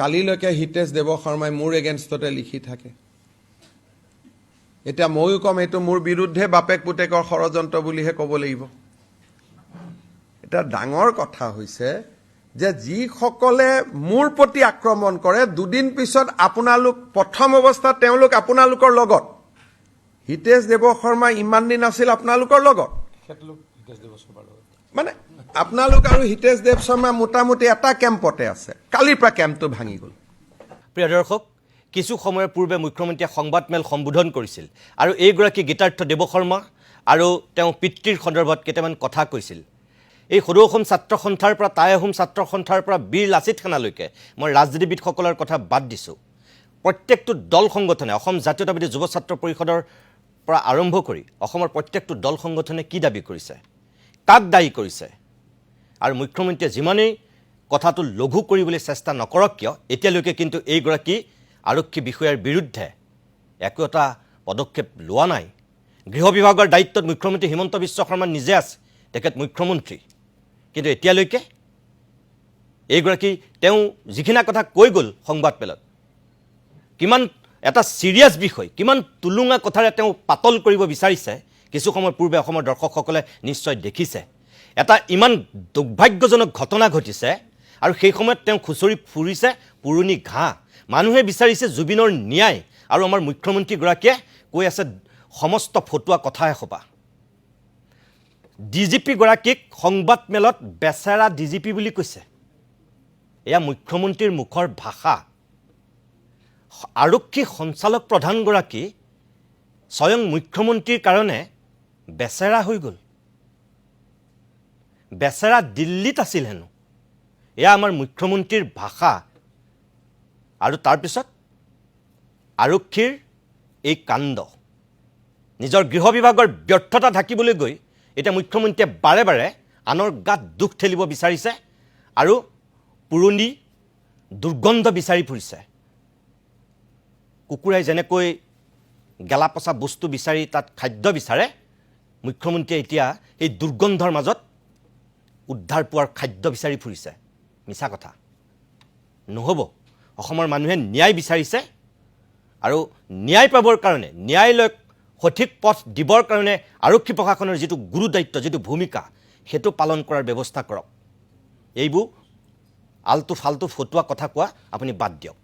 কালিলৈকে হিতেশ দেৱ শৰ্মাই মোৰ এগেইনষ্টতে লিখি থাকে। এতিয়া ময়ো ক'ম এইটো মোৰ বিৰুদ্ধে বাপেক পুতেকৰ ষড়যন্ত্ৰ বুলিহে ক'ব লাগিব। এতিয়া ডাঙৰ কথা হৈছে যে যিসকলে মোৰ প্ৰতি আক্ৰমণ কৰে দুদিন পিছত আপোনালোক প্ৰথম অৱস্থাত তেওঁলোক আপোনালোকৰ লগত। হিতেশ দেৱ শৰ্মা ইমান দিন আছিল আপোনালোকৰ লগত। মানে আপোনালোক আৰু হিতেশ দেৱ শৰ্মা মোটামুটি এটা কেম্পতে আছে। কালিৰ পৰা কেম্পটো ভাঙি গ'ল। প্ৰিয় দৰ্শক কিছু সময়ৰ পূৰ্বে মুখ্যমন্ত্ৰীয়ে সংবাদমেল সম্বোধন কৰিছিল আৰু এইগৰাকী গীতাৰ্থ দেৱশৰ্মা আৰু তেওঁ পিতৃৰ সন্দৰ্ভত কেইটামান কথা কৈছিল। এই সদৌ অসম ছাত্ৰ সন্থাৰ পৰা টাই আহোম ছাত্ৰ সন্থাৰ পৰা বীৰ লাচিত সেনালৈকে মই ৰাজনীতিবিদসকলৰ কথা বাদ দিছোঁ। প্ৰত্যেকটো দল সংগঠনে অসম জাতীয়তাবাদী যুৱ ছাত্ৰ পৰিষদৰ পৰা আৰম্ভ কৰি অসমৰ প্ৰত্যেকটো দল সংগঠনে কি দাবী কৰিছে? কাক দায়ী কৰিছে। আৰু মুখ্যমন্ত্ৰীয়ে যিমানেই কথাটো লঘু কৰিবলৈ চেষ্টা নকৰক কিয়, এতিয়ালৈকে কিন্তু এইগৰাকী আৰক্ষী বিষয়াৰ বিৰুদ্ধে একো এটা পদক্ষেপ লোৱা নাই। গৃহ বিভাগৰ দায়িত্বত মুখ্যমন্ত্ৰী হিমন্ত বিশ্ব শৰ্মা নিজে আছে, তেখেত মুখ্যমন্ত্ৰী। কিন্তু এতিয়ালৈকে এইগৰাকী তেওঁ যিখিনি কথা কৈ গ'ল সংবাদমেলত কিমান এটা ছিৰিয়াছ বিষয়, কিমান টুলুঙা কথাৰে তেওঁ পাতল কৰিব বিচাৰিছে কিছু সময় পূৰ্বে অসমৰ দৰ্শকসকলে নিশ্চয় দেখিছে। এটা ইমান দুৰ্ভাগ্যজনক ঘটনা ঘটিছে আৰু সেই সময়ত তেওঁ খুচৰি ফুৰিছে পুৰণি ঘাঁহ। মানুহে বিচাৰিছে জুবিনৰ ন্যায় আৰু আমাৰ মুখ্যমন্ত্ৰীগৰাকীয়ে কৈ আছে, সমস্ত ফটুৱা কথা এসোপা ডি জি পিগৰাকীক সংবাদমেলত বেচেৰা ডি জি পি বুলি কৈছে। এয়া মুখ্যমন্ত্ৰীৰ মুখৰ ভাষা। আৰক্ষী সঞ্চালক প্ৰধানগৰাকী স্বয়ং মুখ্যমন্ত্ৰীৰ কাৰণে বেচেৰা হৈ গ'ল। বেচেৰা দিল্লীত আছিল হেনো। এয়া আমাৰ মুখ্যমন্ত্ৰীৰ ভাষা। আৰু তাৰপিছত আৰক্ষীৰ এই কাণ্ড। নিজৰ গৃহ বিভাগৰ ব্যৰ্থতা ঢাকিবলৈ গৈ এতিয়া মুখ্যমন্ত্ৰীয়ে বাৰে বাৰে আনৰ গাত দুখ ঠেলিব বিচাৰিছে আৰু পুৰণি দুৰ্গন্ধ বিচাৰি ফুৰিছে। কুকুৰাই যেনেকৈ গেলা পচা বস্তু বিচাৰি তাত খাদ্য বিচাৰে মুখ্যমন্ত্ৰীয়ে এতিয়া এই দুৰ্গন্ধৰ মাজত উদ্ধাৰ পোৱাৰ খাদ্য বিচাৰি ফুৰিছে। মিছা কথা। নহ'ব। অসমৰ মানুহে ন্যায় বিচাৰিছে আৰু ন্যায় পাবৰ কাৰণে ন্যায়ালয়ক সঠিক পথ দিবৰ কাৰণে আৰক্ষী প্ৰশাসনৰ যিটো গুৰু দায়িত্ব যিটো ভূমিকা সেইটো পালন কৰাৰ ব্যৱস্থা কৰক। এইবোৰ আলটু ফাল্টু ফটুৱা কথা কোৱা আপুনি বাদ দিয়ক।